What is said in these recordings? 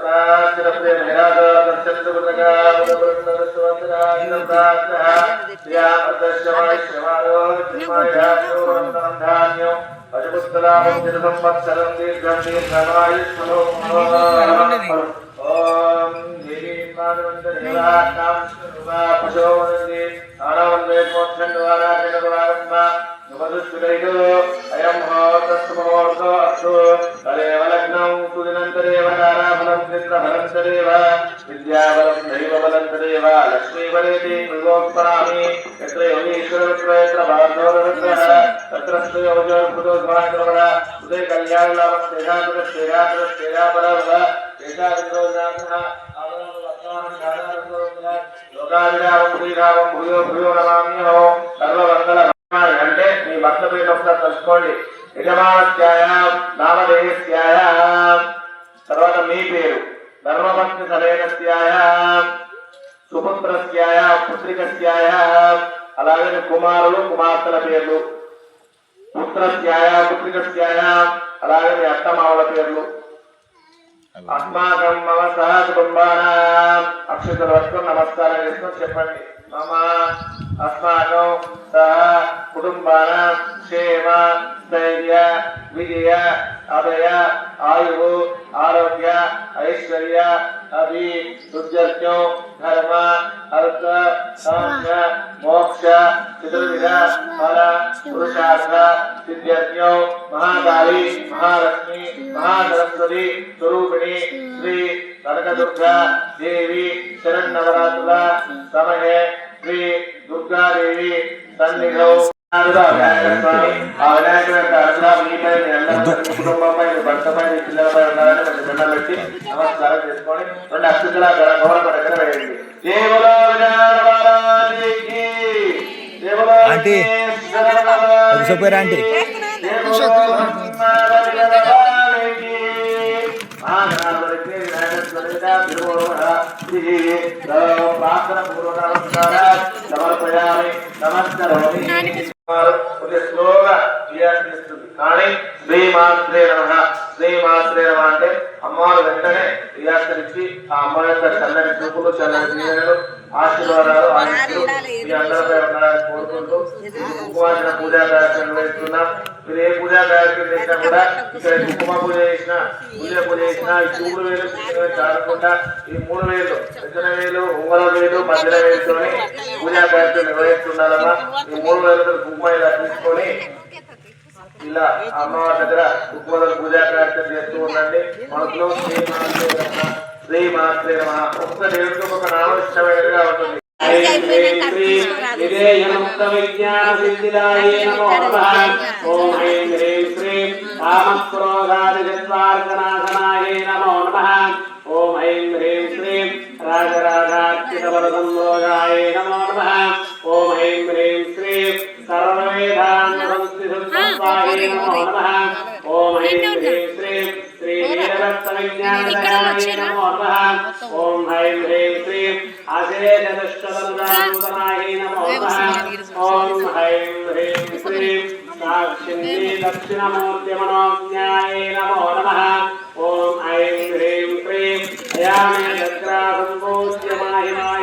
ప్రాచర ప్రేమ నిరాగ దర్శన గుణగా ఉదవృంద సువందరా ఇంద్రాక్ష యా అదర్శవాయ శవారో జిమాయ సువందరం ధాన్యం సంవత్సరం దీర్ఘం దీర్ఘమాయుష్మనో ఉదయ కళ్యాణలాభం తేజాతుర శ్రేయాతుర శ్రేయాపరవర తేజావిందోజాతః శ్రీరామం భూయో భూయో సర్వమంగళ అంటే మీ భక్త పేరు ఒకసారి తెలుసుకోండి యజమానస్యాయ తర్వాత మీ పేరు ధర్మభక్తి సరైనస్యాయ సుపుత్రస్యాయ పుత్రికస్యాయ అలాగే కుమారులు కుమార్తెల పేర్లు పుత్రస్యాయ పుత్రికస్యాయ అలాగే మీ అత్తమావుల పేర్లు. అస్మాకం మమ సహ కుటుంబానాం. అక్షతలు పట్టుకొని నమస్కారం చేసుకొని చెప్పండి. మమ అస్మాకం సహ కుటుంబానాం. క్షేమ స్థైర్య విజయ అభయ ఆయువు ఆరోగ్య ఐశ్వర్య अभी दुर्जर्यो धर्म, अर्थ साम्य मोक्ष, चतुर्विध, फल, पुरुषार्थ सिद्ध्यर्यो महाकाली, महालक्ष्मी, महासरस्वती, स्वरूपिणी, श्री कनकदुर्गा देवी, शरण नवरात्र समय श्री दुर्गा देवी सन्निधौ। కుటుంబంపై మీ భర్తపై మీ పిల్లలపై ఉండాలని కొంచెం దండం పెట్టి నమస్కారం చేసుకొని రెండు అక్షతుల గౌరవ దగ్గర వేయండి దేవులో ప్రార్థన పూర్వకాలం సమర్పయామి నమస్కరోమి కొద్దిగా స్లోగా చేయాల్సిస్తుంది కానీ శ్రీమాత్రే నమ. శ్రీమాత్రే నమ అంటే అమ్మవారు వెంటనే రియాసరించి ఆ అమ్మ యొక్క చల్లని చూపులు చల్లని దీవెనలు ఆశీర్వాదాలు మీ అందరిపై ఉండాలని కోరుకుంటూ కుంకుమార్చన పూజా కార్యక్రమం నిర్వహిస్తున్నాం మీరు ఏ పూజా కార్యక్రమం చేసినా కూడా ఇక్కడ కుంకుమ పూజ చేసినా పూజ పూజ చేసినా ఈ చూపుడు వేలు చాలకుండా ఈ మూడు వేలు వేలు ఉంగర వేలు మధ్యన వేలుతోని పూజా కార్యక్రమం నిర్వహిస్తున్నారమ్మా ఈ మూడు వేలతో కుంకుమ ఇలా తీసుకొని ఇలా అమ్మవారి దగ్గర కుంకుమల పూజా కార్యక్రమం చేస్తూ ఉండండి. మనసులో శ్రీ మాత్రే నమః. ఒక్క దేవుడికి ఒక నామం ఇష్టమైనదిగా ఉంటుంది ఓం హ్రీం హ్రీం శ్రీం కామక్రోధాది చత్వార్గనాశనాయే నమో నమః. ఓం ఐం హ్రీం శ్రీం రాజరాజాత్మికవరసంభోగాయే నమో నమః. ఓం ఐం హ్రీం శ్రీం సర్వవేదాంతసంస్థితత్వాయే నమో నమః. ఓం ఐం హ్రీం శ్రీం శ్రీ ఓం ఐం హ్రీం శ్రీం అశేషదుష్టదనుదానూతనాయే నమో ఓం హ్రీం శ్రీం నమో నమః ఓం ఐం హ్రీం శ్రీం అయామే దగ్రాసంపూజ్యమాహిమాయే నమో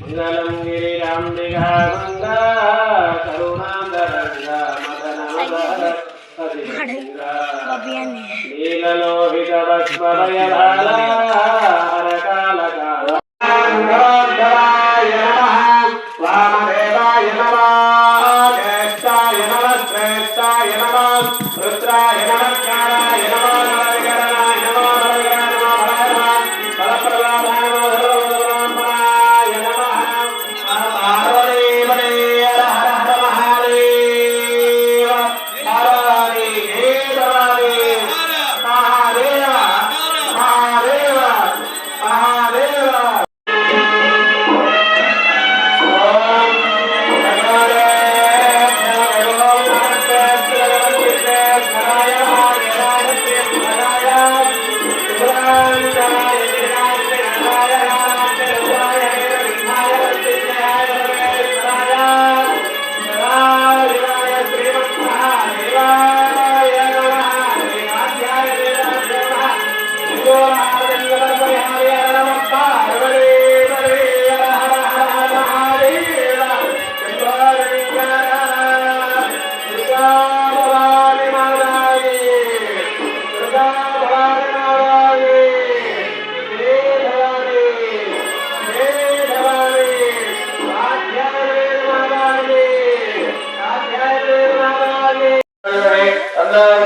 మంగళం గిరిరాంబిగా మంగా కరుణాందరంగ మదన మదర నీలలోహిత వస్మరయ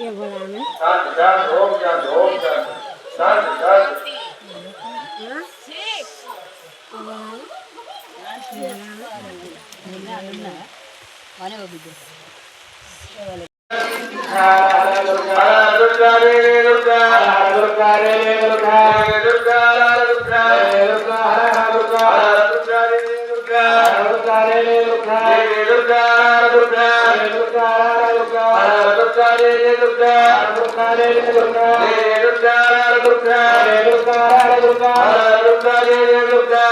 ఇవ్వడాను దుర్గారే దుర్గా దుర్గారే దుర్గా దుర్గా దుర్గా దుర్గా దుర్గా దుర్గా జయ జయ దుర్గా